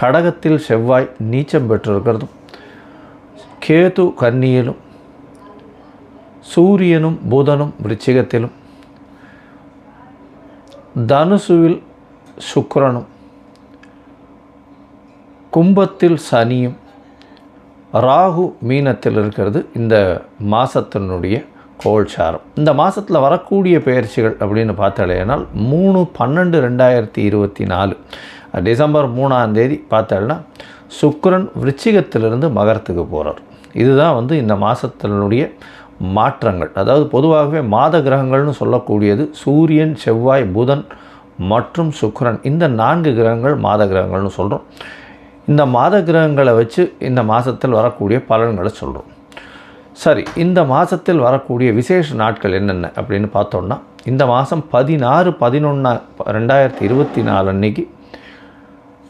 கடகத்தில் செவ்வாய் நீச்சம் பெற்றிருக்கிறதும் கேது கன்னியிலும் சூரியனும் புதனும் விருச்சிகத்திலும் தனுசுவில் சுக்கரனும் கும்பத்தில் சனியும் ராகு மீனத்தில் இருக்கிறது இந்த மாதத்தினுடைய கோல்சாரம். இந்த மாதத்தில் வரக்கூடிய பயிற்சிகள் அப்படின்னு பார்த்தாலேனால் மூணு பன்னெண்டு ரெண்டாயிரத்தி இருபத்தி நாலு. டிசம்பர் மூணாம் தேதி பார்த்தால்னா சுக்கரன் விருச்சிகத்திலிருந்து மகரத்துக்கு போகிறார் இதுதான் வந்து இந்த மாதத்தினுடைய மாற்றங்கள். அதாவது பொதுவாகவே மாத கிரகங்கள்னு சொல்லக்கூடியது சூரியன் செவ்வாய் புதன் மற்றும் சுக்கரன். இந்த நான்கு கிரகங்கள் மாத கிரகங்கள்னு சொல்கிறோம் இந்த மாத கிரகங்களை வச்சு இந்த மாதத்தில் வரக்கூடிய பலன்களை சொல்கிறோம் சரி இந்த மாதத்தில் வரக்கூடிய விசேஷ நாட்கள் என்னென்ன அப்படின்னு பார்த்தோம்னா இந்த மாதம் பதினாறு பதினொன்று ரெண்டாயிரத்தி இருபத்தி நாலு அன்னைக்கு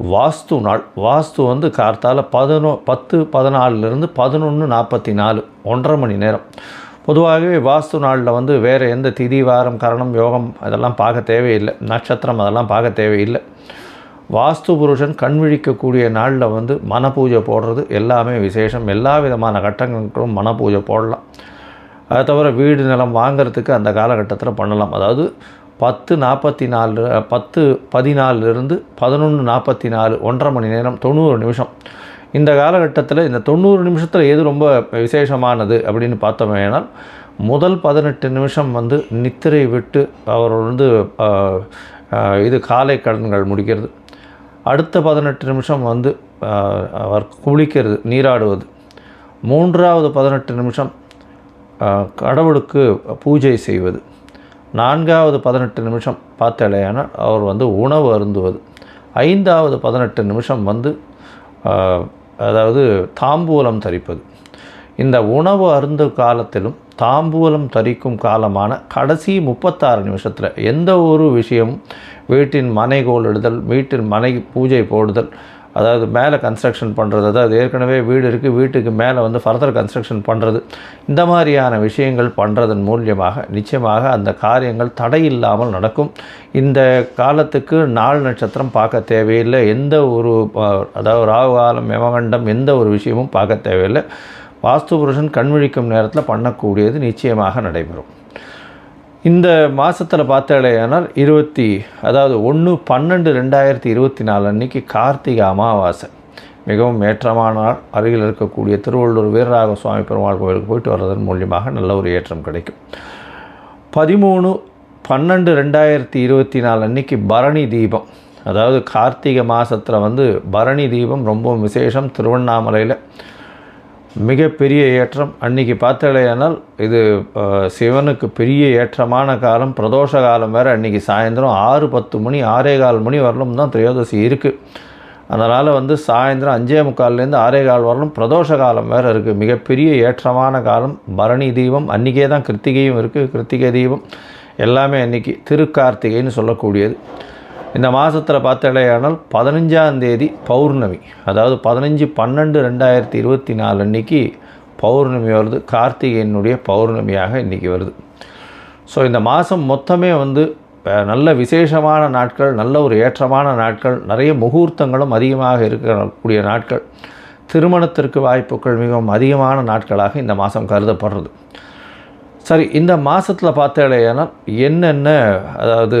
வாஸ்து நாள். வாஸ்து வந்து கார்த்தால பதினோ பத்து பதினாலுலேருந்து பதினொன்று நாற்பத்தி நாலு ஒன்றரை மணி நேரம். பொதுவாகவே வாஸ்து நாளில் வந்து வேறு எந்த திதி வாரம் கரணம் யோகம் அதெல்லாம் பார்க்க தேவையில்லை. நட்சத்திரம் அதெல்லாம் பார்க்க தேவையில்லை. வாஸ்து புருஷன் கண் விழிக்கக்கூடிய நாளில் வந்து மன பூஜை போடுறது எல்லாமே விசேஷம். எல்லா விதமான கட்டங்களுக்கும் மன பூஜை போடலாம். அதை தவிர வீடு நிலம் வாங்குறதுக்கு அந்த காலகட்டத்தில் பண்ணலாம். அதாவது பத்து நாற்பத்தி நாலு பத்து பதினாலிருந்து பதினொன்று நாற்பத்தி நாலு ஒன்றரை மணி நேரம் தொண்ணூறு நிமிஷம். இந்த காலகட்டத்தில் இந்த தொண்ணூறு நிமிஷத்தில் எது ரொம்ப விசேஷமானது அப்படின்னு பார்த்தோமேனால் முதல் பதினெட்டு நிமிஷம் வந்து நித்திரை விட்டு அவர் வந்து இது காலை கடன்கள் முடிக்கிறது. அடுத்த பதினெட்டு நிமிஷம் வந்து அவர் குளிக்கிறது நீராடுவது. மூன்றாவது பதினெட்டு நிமிஷம் கடவுளுக்கு பூஜை செய்வது. நான்காவது பதினெட்டு நிமிஷம் பார்த்தலையானால் அவர் வந்து உணவு அருந்துவது. ஐந்தாவது பதினெட்டு நிமிஷம் வந்து அதாவது தாம்பூலம் தரிப்பது. இந்த உணவு அருந்து காலத்திலும் தாம்பூலம் தரிக்கும் காலமான கடைசி முப்பத்தாறு நிமிஷத்தில் எந்த ஒரு விஷயமும் வீட்டின் மனை கோலிடுதல் வீட்டின் மனை பூஜை போடுதல் அதாவது மேலே கன்ஸ்ட்ரக்ஷன் பண்ணுறது அதாவது ஏற்கனவே வீடு இருக்குது வீட்டுக்கு மேலே வந்து ஃபர்தர் கன்ஸ்ட்ரக்ஷன் பண்ணுறது இந்த மாதிரியான விஷயங்கள் பண்ணுறதன் மூலியமாக நிச்சயமாக அந்த காரியங்கள் தடை இல்லாமல் நடக்கும். இந்த காலத்துக்கு நாள் நட்சத்திரம் பார்க்க தேவையில்லை. எந்த ஒரு அதாவது ராகு காலம் யமகண்டம் எந்த ஒரு விஷயமும் பார்க்க தேவையில்லை. வாஸ்து புருஷன் கண்விழிக்கும் நேரத்தில் பண்ணக்கூடியது நிச்சயமாக நடைபெறும். இந்த மாதத்தில் பார்த்தாலேயானால் இருபத்தி அதாவது ஒன்று பன்னெண்டு ரெண்டாயிரத்தி இருபத்தி நாலு அன்னைக்கு கார்த்திகை அமாவாசை. மிகவும் ஏற்றமான நாள். அருகில் இருக்கக்கூடிய திருவள்ளூர் வீரராக சுவாமி பெருமாள் கோவிலுக்கு போயிட்டு வர்றதன் மூலியமாக நல்ல ஒரு ஏற்றம் கிடைக்கும். பதிமூணு பன்னெண்டு ரெண்டாயிரத்தி இருபத்தி நாலு அன்னைக்கு பரணி தீபம். அதாவது கார்த்திகை மாதத்தில் வந்து பரணி தீபம் ரொம்ப விசேஷம். திருவண்ணாமலையில் மிகப்பெரிய ஏற்றம் அன்றைக்கி பார்த்தலையானால் இது சிவனுக்கு பெரிய ஏற்றமான காலம் பிரதோஷ காலம் வேறு. அன்றைக்கி சாயந்தரம் ஆறு பத்து மணி ஆறே கால் மணி வரலும் தான் திரையோதசி இருக்குது அதனால் வந்து சாயந்தரம் அஞ்சே முக்கால்லேருந்து ஆறே கால் வரலும் பிரதோஷ காலம் வேறு இருக்குது மிகப்பெரிய ஏற்றமான காலம். பரணி தீபம் அன்றைக்கே தான் கிருத்திகையும் இருக்குது கிருத்திகை தீபம் எல்லாமே அன்றைக்கி திருக்கார்த்திகைன்னு சொல்லக்கூடியது. இந்த மாதத்தில் பார்த்தாலேயானால் பதினஞ்சாம் தேதி பௌர்ணமி. அதாவது பதினஞ்சு பன்னெண்டு ரெண்டாயிரத்தி இருபத்தி நாலு அன்னைக்கு பௌர்ணமி வருது. கார்த்திகையனுடைய பௌர்ணமியாக இன்றைக்கி வருது. ஸோ இந்த மாதம் மொத்தமே வந்து நல்ல விசேஷமான நாட்கள் நல்ல ஒரு ஏற்றமான நாட்கள் நிறைய முகூர்த்தங்களும் அதிகமாக இருக்கக்கூடிய நாட்கள். திருமணத்திற்கு வாய்ப்புகள் மிகவும் அதிகமான நாட்களாக இந்த மாதம் கருதப்படுறது. சரி இந்த மாதத்தில் பார்த்தாலேயானால் என்னென்ன அதாவது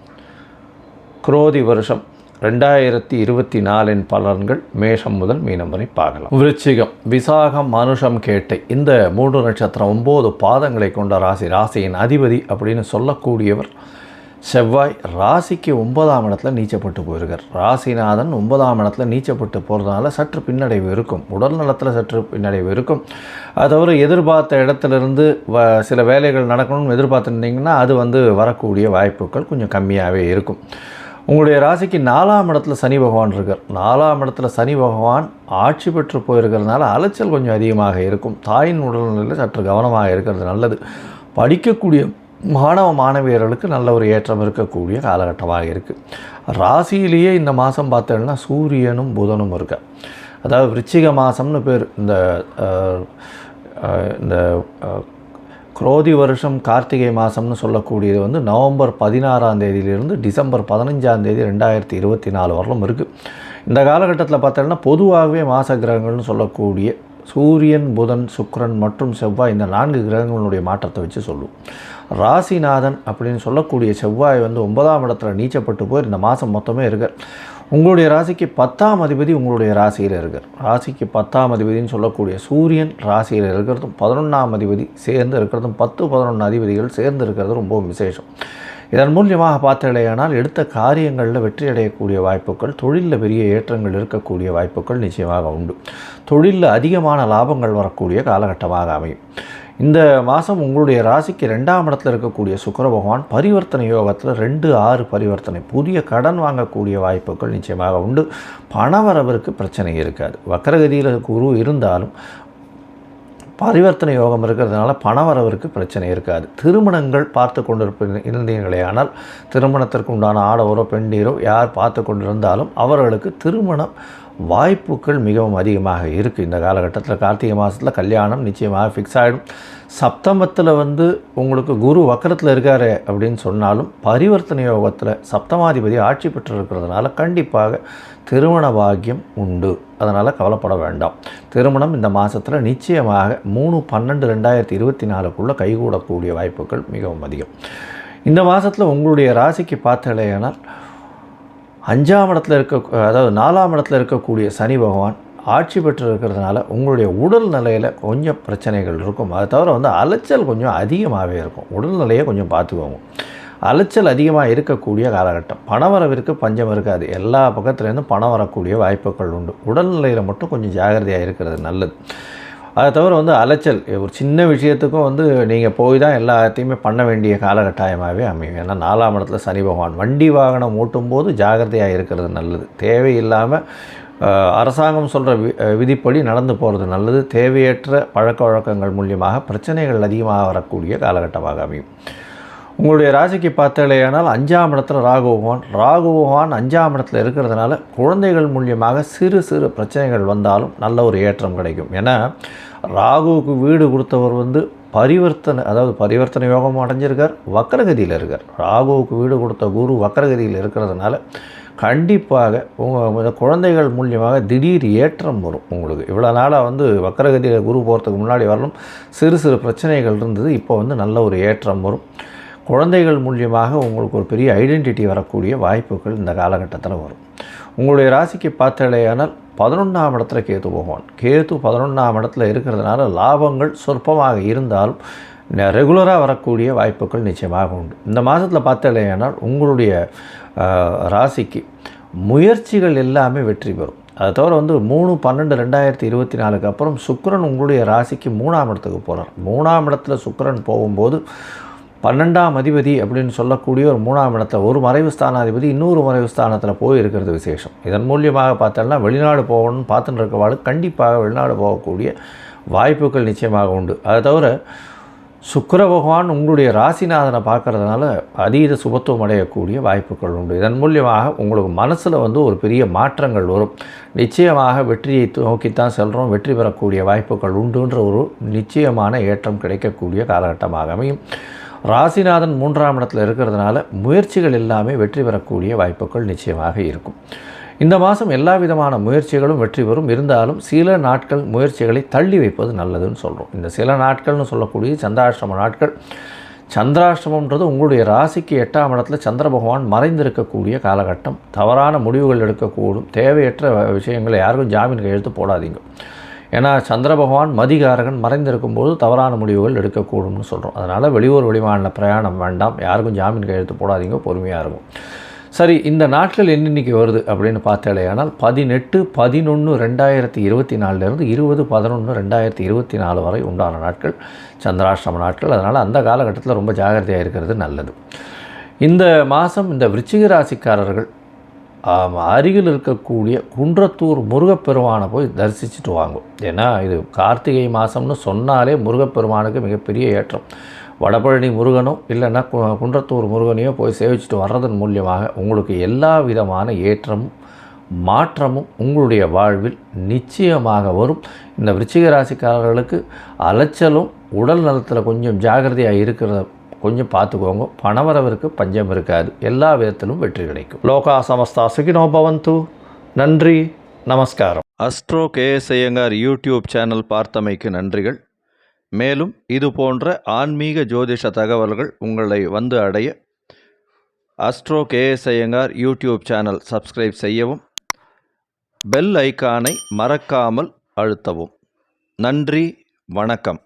குரோதி வருஷம் ரெண்டாயிரத்தி இருபத்தி நாலின் பலன்கள் மேஷம் முதல் மீனம் வரை பார்க்கலாம். விருச்சிகம் விசாகம் மனுஷம் கேட்டை இந்த மூன்று நட்சத்திரம் ஒம்பது பாதங்களை கொண்ட ராசி ராசியின் அதிபதி அப்படின்னு சொல்லக்கூடியவர் செவ்வாய் ராசிக்கு ஒன்பதாம் இடத்துல நீச்சப்பட்டு போயிருக்கார். ராசிநாதன் ஒன்பதாம் இடத்துல நீச்சப்பட்டு போகிறதுனால சற்று பின்னடைவு இருக்கும். உடல் நலத்தில் சற்று பின்னடைவு இருக்கும். அது தவிர எதிர்பார்த்த இடத்துலேருந்து வ சில வேலைகள் நடக்கணும்னு எதிர்பார்த்துருந்தீங்கன்னா அது வந்து வரக்கூடிய வாய்ப்புகள் கொஞ்சம் கம்மியாகவே இருக்கும். உங்களுடைய ராசிக்கு நாலாம் இடத்துல சனி பகவான் இருக்கார். நாலாம் இடத்துல சனி பகவான் ஆட்சி பெற்று போயிருக்கிறதுனால அலைச்சல் கொஞ்சம் அதிகமாக இருக்கும். தாயின் உடல்நிலையில் சற்று கவனமாக இருக்கிறது நல்லது. படிக்கக்கூடிய மாணவ மாணவியர்களுக்கு நல்ல ஒரு ஏற்றம் இருக்கக்கூடிய காலகட்டமாக இருக்குது ராசியிலேயே இந்த மாதம் பார்த்தோம்னா சூரியனும் புதனும் இருக்க. அதாவது விருச்சிக மாதம்னு பேர் இந்த இந்த குரோதி வருஷம் கார்த்திகை மாதம்னு சொல்லக்கூடியது வந்து நவம்பர் பதினாறாம் தேதியிலிருந்து டிசம்பர் பதினஞ்சாம் தேதி ரெண்டாயிரத்தி இருபத்தி நாலு வரலும் இருக்குது இந்த காலகட்டத்தில் பார்த்தோம்னா பொதுவாகவே மாச கிரகங்கள்னு சொல்லக்கூடிய சூரியன் புதன் சுக்ரன் மற்றும் செவ்வாய் இந்த நான்கு கிரகங்களுடைய மாற்றத்தை வச்சு சொல்லுவோம் ராசிநாதன் அப்படின்னு சொல்லக்கூடிய செவ்வாய் வந்து ஒன்பதாம் இடத்துல நீச்சப்பட்டு போய் இந்த மாதம் மொத்தமே இருக்கார். உங்களுடைய ராசிக்கு பத்தாம் அதிபதி உங்களுடைய ராசியில் இருக்கார். ராசிக்கு பத்தாம் அதிபதின்னு சொல்லக்கூடிய சூரியன் ராசியில் இருக்கிறதும் பதினொன்றாம் அதிபதி சேர்ந்து இருக்கிறதும் பத்து பதினொன்று அதிபதிகள் சேர்ந்து இருக்கிறது ரொம்ப விசேஷம். இதன் மூலியமாக பார்த்தீங்களேயானால் எடுத்த காரியங்களில் வெற்றி அடையக்கூடிய வாய்ப்புகள் தொழிலில் பெரிய ஏற்றங்கள் இருக்கக்கூடிய வாய்ப்புகள் நிச்சயமாக உண்டு. தொழிலில் அதிகமான லாபங்கள் வரக்கூடிய காலகட்டமாக அமையும். இந்த மாதம் உங்களுடைய ராசிக்கு ரெண்டாம் இடத்துல இருக்கக்கூடிய சுக்கர பகவான் பரிவர்த்தனை யோகத்தில் ரெண்டு ஆறு பரிவர்த்தனை. புதிய கடன் வாங்கக்கூடிய வாய்ப்புகள் நிச்சயமாக உண்டு. பணவரவிற்கு பிரச்சனை இருக்காது. வக்கரகதியில் குரு இருந்தாலும் பரிவர்த்தனை யோகம் இருக்கிறதுனால பணவரவிற்கு பிரச்சனை இருக்காது. திருமணங்கள் பார்த்து கொண்டிருப்ப இருந்தீர்களே ஆனால் திருமணத்திற்கு உண்டான ஆடவரோ பெண்டீரோ யார் பார்த்து கொண்டிருந்தாலும் அவர்களுக்கு திருமணம் வாய்ப்புகள் மிகவும் அதிகமாக இருக்குது இந்த காலகட்டத்தில் கார்த்திகை மாதத்தில் கல்யாணம் நிச்சயமாக ஃபிக்ஸ் ஆகிடும் சப்தமத்தில் வந்து உங்களுக்கு குரு வக்கரத்தில் இருக்காரு அப்படின்னு சொன்னாலும் பரிவர்த்தனை யோகத்தில் சப்தமாதிபதி ஆட்சி பெற்று இருக்கிறதுனால கண்டிப்பாக திருமண பாக்கியம் உண்டு. அதனால் கவலைப்பட வேண்டாம். திருமணம் இந்த மாதத்தில் நிச்சயமாக மூணு பன்னெண்டு ரெண்டாயிரத்தி இருபத்தி நாலுக்குள்ளே கைகூடக்கூடிய வாய்ப்புகள் மிகவும் அதிகம். இந்த மாதத்தில் உங்களுடைய ராசிக்கு பார்த்தலையானால் அஞ்சாம் இடத்துல இருக்க அதாவது நாலாம் இடத்துல இருக்கக்கூடிய சனி பகவான் ஆட்சி பெற்று இருக்கிறதுனால உங்களுடைய உடல் நிலையில் கொஞ்சம் பிரச்சனைகள் இருக்கும். அதை தவிர வந்து அலைச்சல் கொஞ்சம் அதிகமாகவே இருக்கும். உடல்நிலையை கொஞ்சம் பார்த்துக்கோங்க. அலைச்சல் அதிகமாக இருக்கக்கூடிய காலகட்டம். பணவரவிற்கு பஞ்சம் இருக்காது. எல்லா பக்கத்துலேருந்தும் பணம் வரக்கூடிய வாய்ப்புகள் உண்டு. உடல்நிலையில் மட்டும் கொஞ்சம் ஜாகிரதையாக இருக்கிறது நல்லது. அதை தவிர வந்து அலைச்சல் ஒரு சின்ன விஷயத்துக்கும் வந்து நீங்கள் போய் தான் எல்லாத்தையுமே பண்ண வேண்டிய காலகட்டாயமாகவே அமையும். ஏன்னா நாலாம் இடத்துல சனி பகவான். வண்டி வாகனம் ஓட்டும்போது ஜாகிரதையாக இருக்கிறது நல்லது. தேவையில்லாமல் அரசாங்கம் சொல்கிற வி விதிப்படி நடந்து போகிறது நல்லது. தேவையற்ற பழக்க வழக்கங்கள் மூலியமாக பிரச்சனைகள் அதிகமாக வரக்கூடிய காலகட்டமாக அமையும். உங்களுடைய ராசிக்கு பார்த்தாலேயானால் அஞ்சாம் இடத்துல ராகு பகவான். ராகு பகவான் அஞ்சாம் இடத்துல இருக்கிறதுனால குழந்தைகள் மூலியமாக சிறு சிறு பிரச்சனைகள் வந்தாலும் நல்ல ஒரு ஏற்றம் கிடைக்கும். ஏன்னா ராகுவுக்கு வீடு கொடுத்தவர் வந்து பரிவர்த்தனை அதாவது பரிவர்த்தனை யோகம் அடைஞ்சிருக்கார் வக்கரகதியில் இருக்கார். ராகுவுக்கு வீடு கொடுத்த குரு வக்கரகதியில் இருக்கிறதுனால கண்டிப்பாக உங்கள் குழந்தைகள் மூலியமாக திடீர் ஏற்றம் வரும் உங்களுக்கு. இவ்வளோ நாளாக வந்து வக்கரகதியில் குரு போகிறதுக்கு முன்னாடி வரலும் சிறு சிறு பிரச்சனைகள் இருந்தது. இப்போ வந்து நல்ல ஒரு ஏற்றம் வரும். குழந்தைகள் மூலியமாக உங்களுக்கு ஒரு பெரிய ஐடென்டிட்டி வரக்கூடிய வாய்ப்புகள் இந்த காலகட்டத்தில் வரும். உங்களுடைய ராசிக்கு பார்த்தாலேயானால் பதினொன்றாம் இடத்துல கேது பகவான். கேது பதினொன்றாம் இடத்துல இருக்கிறதுனால லாபங்கள் சொற்பமாக இருந்தாலும் ரெகுலராக வரக்கூடிய வாய்ப்புகள் நிச்சயமாக உண்டு. இந்த மாதத்தில் பார்த்தாலேயானால் உங்களுடைய ராசிக்கு முயற்சிகள் எல்லாமே வெற்றி பெறும். அதை தவிர வந்து மூணு பன்னெண்டு ரெண்டாயிரத்தி இருபத்தி நாலுக்கு அப்புறம் சுக்கரன் உங்களுடைய ராசிக்கு மூணாம் இடத்துக்கு போகிறார் மூணாம் இடத்துல சுக்கரன் போகும்போது பன்னெண்டாம் அதிபதி அப்படின்னு சொல்லக்கூடிய ஒரு மூணாம் இடத்துல ஒரு மறைவு ஸ்தானாதிபதி இன்னொரு மறைவு ஸ்தானத்தில் போய் இருக்கிறது விசேஷம். இதன் மூலியமாக பார்த்தோம்னா வெளிநாடு போகணும்னு பார்த்துட்டு இருக்கவாள் கண்டிப்பாக வெளிநாடு போகக்கூடிய வாய்ப்புகள் நிச்சயமாக உண்டு. அதை தவிர சுக்கர பகவான் உங்களுடைய ராசிநாதனை பார்க்கறதுனால அதீத சுபத்துவம் அடையக்கூடிய வாய்ப்புகள் உண்டு. இதன் மூலியமாக உங்களுக்கு மனசில் வந்து ஒரு பெரிய மாற்றங்கள் வரும். நிச்சயமாக வெற்றியை நோக்கித்தான் செல்கிறோம் வெற்றி பெறக்கூடிய வாய்ப்புகள் உண்டுன்ற ஒரு நிச்சயமான ஏற்றம் கிடைக்கக்கூடிய காலகட்டமாக அமையும். ராசிநாதன் மூன்றாம் இடத்தில் இருக்கிறதுனால முயற்சிகள் எல்லாமே வெற்றி பெறக்கூடிய வாய்ப்புகள் நிச்சயமாக இருக்கும். இந்த மாதம் எல்லா விதமான முயற்சிகளும் வெற்றி பெறும். இருந்தாலும் சில நாட்கள் முயற்சிகளை தள்ளி வைப்பது நல்லதுன்னு சொல்கிறோம் இந்த சில நாட்கள்னு சொல்லக்கூடிய சந்திராஷ்டம நாட்கள் சந்திராஷ்டமம்ன்றது உங்களுடைய ராசிக்கு எட்டாம் இடத்துல சந்திர பகவான் மறைந்திருக்கக்கூடிய காலகட்டம். தவறான முடிவுகள் எடுக்கக்கூடும். தேவையற்ற விஷயங்களை யாருக்கும் ஜாமீன் கையெழுத்து போடாதீங்க. ஏன்னா சந்திர பகவான் மதிகாரகன் மறைந்திருக்கும் போது தவறான முடிவுகள் எடுக்கக்கூடும்னு சொல்கிறோம் அதனால் வெளியூர் வெளிமாநில பிரயாணம் வேண்டாம். யாருக்கும் ஜாமீன் கையெழுத்து போடாதீங்க. பொறுமையாக இருக்கும் சரி இந்த நாட்கள் என்னென்னைக்கு வருது அப்படின்னு பார்த்தாலேயானால் பதினெட்டு பதினொன்று ரெண்டாயிரத்தி இருபத்தி நாலுலேருந்து இருபது பதினொன்று ரெண்டாயிரத்தி இருபத்தி நாலு வரை உண்டான நாட்கள் சந்திராஷ்டிரம நாட்கள். அதனால் அந்த காலகட்டத்தில் ரொம்ப ஜாகிரதையாக இருக்கிறது நல்லது. இந்த மாதம் இந்த விருச்சிக ராசிக்காரர்கள் அருகில் இருக்கக்கூடிய குன்றத்தூர் முருகப்பெருமானை போய் தரிசிச்சுட்டு வாங்கும் ஏன்னா இது கார்த்திகை மாதம்னு சொன்னாலே முருகப்பெருமானுக்கு மிகப்பெரிய ஏற்றம். வடபழனி முருகனோ இல்லைன்னா கு- குன்றத்தூர் முருகனையோ போய் சேவிச்சுட்டு வர்றதன் மூலியமாக உங்களுக்கு எல்லா விதமான ஏற்றமும் மாற்றமும் உங்களுடைய வாழ்வில் நிச்சயமாக வரும். இந்த விருச்சிக ராசிக்காரர்களுக்கு அலைச்சலும் உடல் நலத்தில் கொஞ்சம் ஜாகிரதையாக இருக்கிறத கொஞ்சம் பார்த்துக்கோங்க. பணவரவிற்கு பஞ்சம் இருக்காது. எல்லா விதத்திலும் வெற்றி கிடைக்கும். லோகா சமஸ்தா சுகினோ பவந்து. நன்றி நமஸ்காரம். Astro KS Iyengar YouTube channel பார்த்தமைக்கு நன்றிகள். மேலும் இது போன்ற ஆன்மீக ஜோதிஷ தகவல்கள் உங்களை வந்து அடைய astro KS Iyengar YouTube channel subscribe செய்யவும் பெல் ஐக்கானை மறக்காமல் அழுத்தவும். நன்றி வணக்கம்.